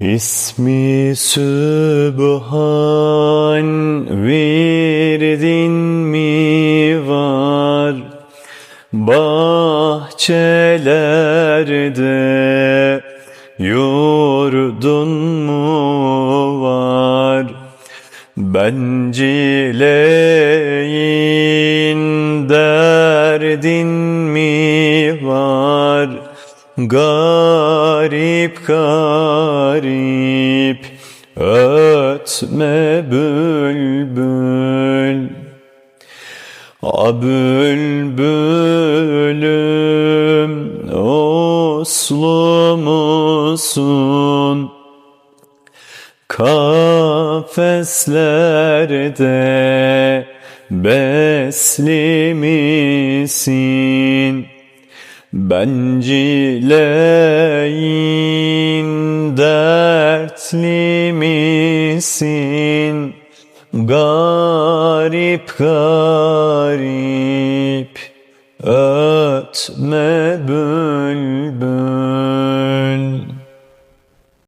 İsmi Sübhan virdin mi var? Bahçelerde yurdun mu var? Bencileyin derdin mi var? Garip garip ötme bülbül A bülbülüm uslu musun? Kafeslerde besli misin? Bencileyin dertli misin? Garip garip ötme bülbül